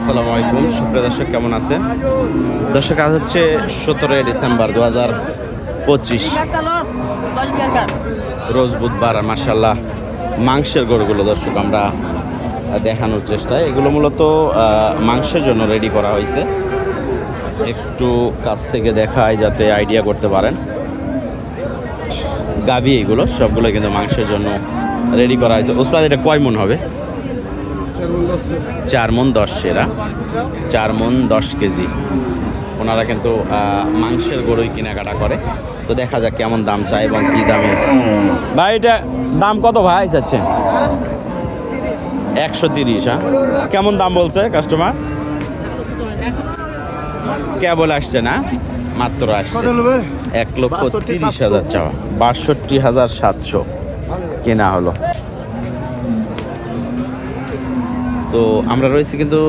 আসসালামু আলাইকুম। সুপ্রিয় দর্শক, কেমন আছেন? দর্শক, আজ হচ্ছে সতেরোই ডিসেম্বর দু হাজার পঁচিশ। রোজ বুধবার মার্শাল্লাহ মাংসের গরুগুলো দর্শক আমরা দেখানোর চেষ্টা এগুলো মূলত মাংসের জন্য রেডি করা হয়েছে। একটু কাছ থেকে দেখায় যাতে আইডিয়া করতে পারেন। গাবি এগুলো, সবগুলো কিন্তু মাংসের জন্য রেডি করা হয়েছে। ওস্তাদ, এটা কয় মন হবে? চার মন দশ সেরা। চার মন দশ কেজি। ওনারা কিন্তু মাংসের গরুই কেনাকাটা করে। তো দেখা যাক কেমন দাম চায় এবং কী দামে। ভাই এটা দাম কত ভাই চাচ্ছেন? একশো তিরিশ হ্যাঁ? কেমন দাম বলছে কাস্টমার কেবল আসছে না? মাত্র আসছে। এক লক্ষ তিরিশ হাজার চাওয়া। বাষট্টি হাজার সাতশো। কেনা হলো। তো আমরা রয়েছি কিন্তু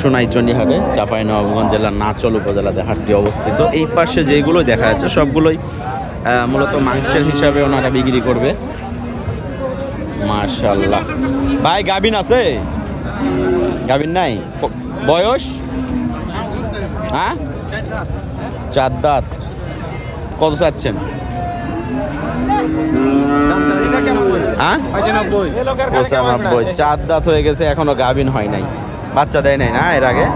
সোনাইচন্ডী হাটে চাপাই নবাবগঞ্জ জেলার নাচল উপজেলাতে হাটটি অবস্থিত। এই পাশে যেগুলো দেখা যাচ্ছে সবগুলোই মূলত মাংসের হিসাবে ওনারা বিক্রি করবে। মাশাল্লাহ ভাই গাবিন আছে? গাবিন নাই? বয়স? হ্যাঁ? চার দাঁত। কত চাচ্ছেন? পঁচানব্বই। চার দাঁত হয়ে গেছে, এখনও গাভিন হয় নাই। বাচ্চা দেয় নাই না এর আগে?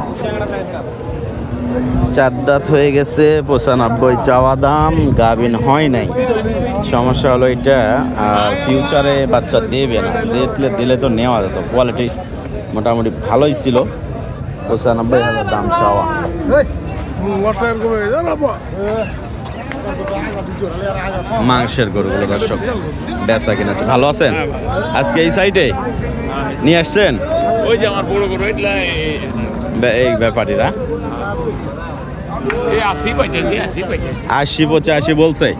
চার দাঁত হয়ে গেছে, পঁচানব্বই চাওয়া দাম, গাভিন হয় নাই। সমস্যা হলো এটা ফিউচারে বাচ্চা দেবে না। দেখলে, দিলে তো নেওয়া যেত। কোয়ালিটি মোটামুটি ভালোই ছিল। পঁচানব্বই হাজার দাম চাওয়া। মাংসের গরুগুলো দর্শক বেচা কিনা ভালো আছেন? আজকে এই সাইডে নিয়ে আসছেন? ওই যে আমার বড় বে- এই ব্যাপারীরা? আশি পঁচাশি বলছে।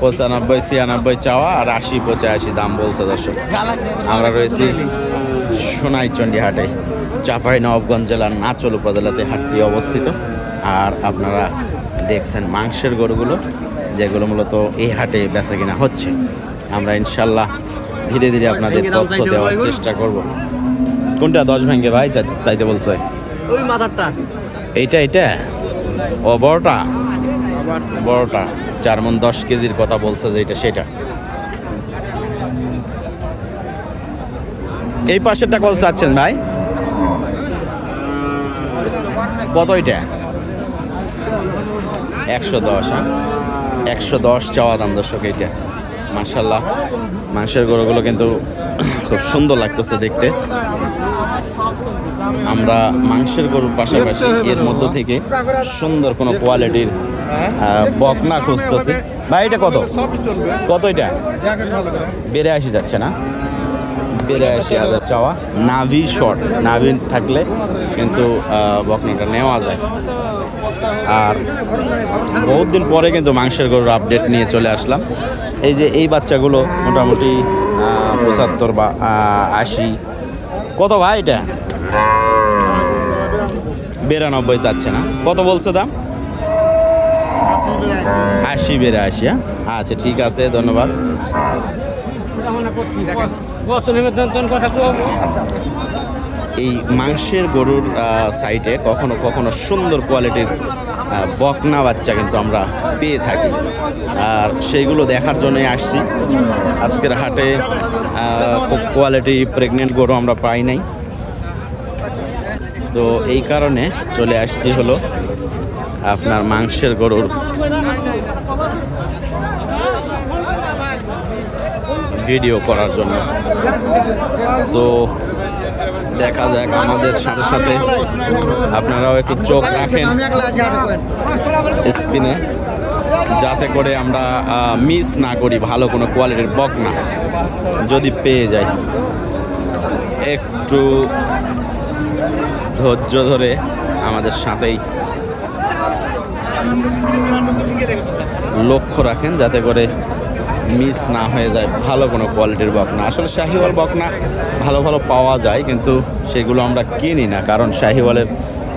পঁচানব্বই ছিয়ানব্বই চাওয়া আর আশি পঁচাশি দাম বলছে দর্শক। আমরা রয়েছি সোনাইচন্ডী হাটে। চাপাই নবাবগঞ্জ জেলার নাচল উপজেলাতে হাটটি অবস্থিত। আর আপনারা দেখছেন মাংসের গরুগুলো যেগুলো মূলত এই হাটে বেচা কিনা হচ্ছে। আমরা ইনশাল্লাহ ধীরে ধীরে আপনাদের তথ্য দেওয়ার চেষ্টা করব। কোনটা দশ ভেঙ্গে ভাই চাইতে বলছে? ওই মাথারটা এইটা এইটা? ও বড়টা? বড়টা। চার মন দশ কেজির কথা বলছে যে এটা সেটা। এই পাশেরটা কত চাচ্ছেন ভাই? কত এটা? একশো দশ হ্যাঁ? একশো দশ চাওয়া দাম দর্শক এইটা। মার্শাল্লাহ মাংসের গরুগুলো কিন্তু খুব সুন্দর লাগতেছে দেখতে। আমরা মাংসের গরুর পাশাপাশি এর মধ্য থেকে সুন্দর কোনো কোয়ালিটির বকনা খুঁজতেছি। ভাই, এটা কত? কত এটা? বেড়ে আসি যাচ্ছে না? বেড়ে আসি হাজার চাওয়া। নাভি শর্ট নাভি থাকলে কিন্তু বকনাটা নেওয়া যায়। আর বহুত দিন পরে কিন্তু মাংসের গরুর আপডেট নিয়ে চলে আসলাম। এই যে এই বাচ্চাগুলো মোটামুটি পঁচাত্তর বা আশি। কত ভাই এটা? বিরানব্বই চাচ্ছে না। কত বলছে দাম? আশি বেড়ে আশি হ্যাঁ? আচ্ছা ঠিক আছে, ধন্যবাদ। এই মাংসের গরুর সাইডে কখনো কখনো সুন্দর কোয়ালিটির বকনা বাচ্চা কিন্তু আমরা পেয়ে থাকি। আর সেইগুলো দেখার জন্যই আসছি। আজকের হাটে কোয়ালিটি প্রেগনেন্ট গরু আমরা পাই নাই। তো এই কারণে চলে আসছি হলো আপনার মাংসের গরুর ভিডিও করার জন্য। তো দেখা যাক আমাদের সাথে সাথে। আপনারাও একটু চোখ রাখেন স্ক্রিনে, যাতে করে আমরা মিস না করি, ভালো কোনো কোয়ালিটির বক না, যদি পেয়ে যাই। একটু ধৈর্য ধরে আমাদের সাথেই লক্ষ্য রাখেন, যাতে করে মিস না হয়ে যায় ভালো কোনো কোয়ালিটির বকনা। আসলে শাহিওয়াল বকনা ভালো ভালো পাওয়া যায় কিন্তু সেগুলো আমরা কিনি না কারণ শাহিওয়ালের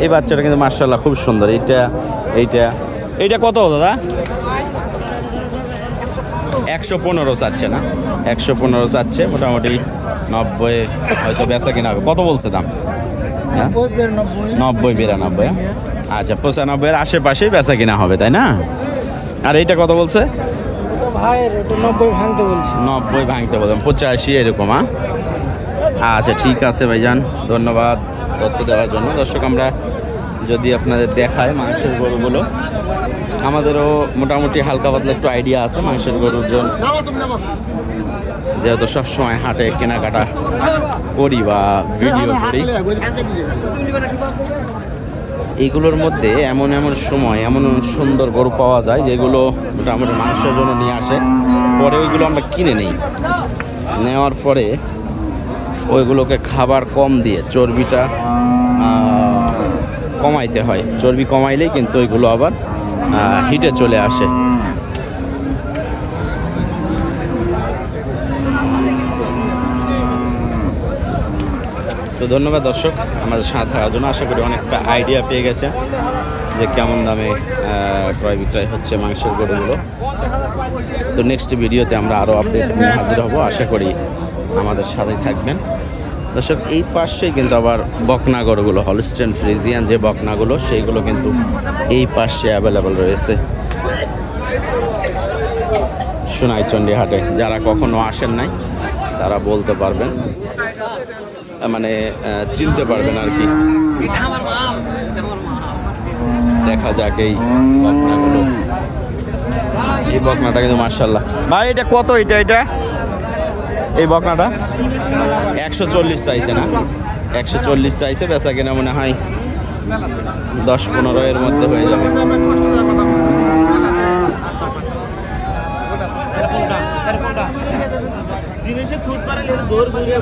এই বাচ্চাটা কিন্তু মার্শাল্লাহ খুব সুন্দর। এইটা এইটা এইটা কত দাদা? একশো পনেরো চাচ্ছে না? একশো পনেরো চাচ্ছে মোটামুটি নব্বই হয়তো বেচা কিনা হবে। কত বলছে দাম? হ্যাঁ? নব্বই বিরানব্বই। নব্বই বিরানব্বই হ্যাঁ? আচ্ছা পঁচানব্বইয়ের আশেপাশেই বেচা কিনা হবে তাই না? আর এইটা কত বলছে? ভাইয়ের ওটা নব্বই ভাঙতে বলছি। নব্বই ভাঙতে বললাম পঁচাশি এরকম হ্যাঁ আচ্ছা ঠিক আছে ভাইজান ধন্যবাদ তথ্য দেওয়ার জন্য। দর্শক আমরা যদি আপনাদের দেখায় মাংসের গরুগুলো আমাদেরও মোটামুটি হালকা পাতলা একটু আইডিয়া আছে মাংসের গরুর জন্য। যেহেতু সবসময় হাটে কেনাকাটা করি বা ভিডিও করি। এইগুলোর মধ্যে এমন এমন সময়, এমন সুন্দর গরু পাওয়া যায় যেগুলো আমাদের মাংসের জন্য নিয়ে আসে। পরে ওইগুলো আমরা কিনে নিই। নেওয়ার পরে ওইগুলোকে খাবার কম দিয়ে চর্বিটা কমাইতে হয়। চর্বি কমাইলেই কিন্তু ওইগুলো আবার হিটে চলে আসে। তো ধন্যবাদ দর্শক, আমাদের সাথে থাকার জন্য আশা করি অনেকটা আইডিয়া পেয়ে গেছে যে কেমন দামে ক্রয় বিক্রয় হচ্ছে মাংসের গরুগুলো। তো নেক্সট ভিডিওতে আমরা আরও আপডেট নিয়ে হাজির হব। আশা করি আমাদের সাথেই থাকবেন। দর্শক, এই পাশেই কিন্তু আবার বকনা গরুগুলো হলস্টেন ফ্রিজিয়ান যে বকনাগুলো, সেইগুলো কিন্তু এই পাশে অ্যাভেলেবল রয়েছে। সোনাইচন্ডী হাটে, যারা কখনো আসেন নাই, তারা বলতে পারবেন। মানে চিনতে পারবেন আর কি। দেখা যাক এই এই বকনাটা কিন্তু মার্শাল্লাহ ভাই, এটা কত এটা এটা? এই বকনাটা? একশো চল্লিশ চাইছে না? একশো চল্লিশ চাইছে বেচা কিনা মনে হয় দশ পনেরো এর মধ্যে হয়ে যাবে। জিনিসে খুঁজ পারে দৌড় ঘুরিয়ে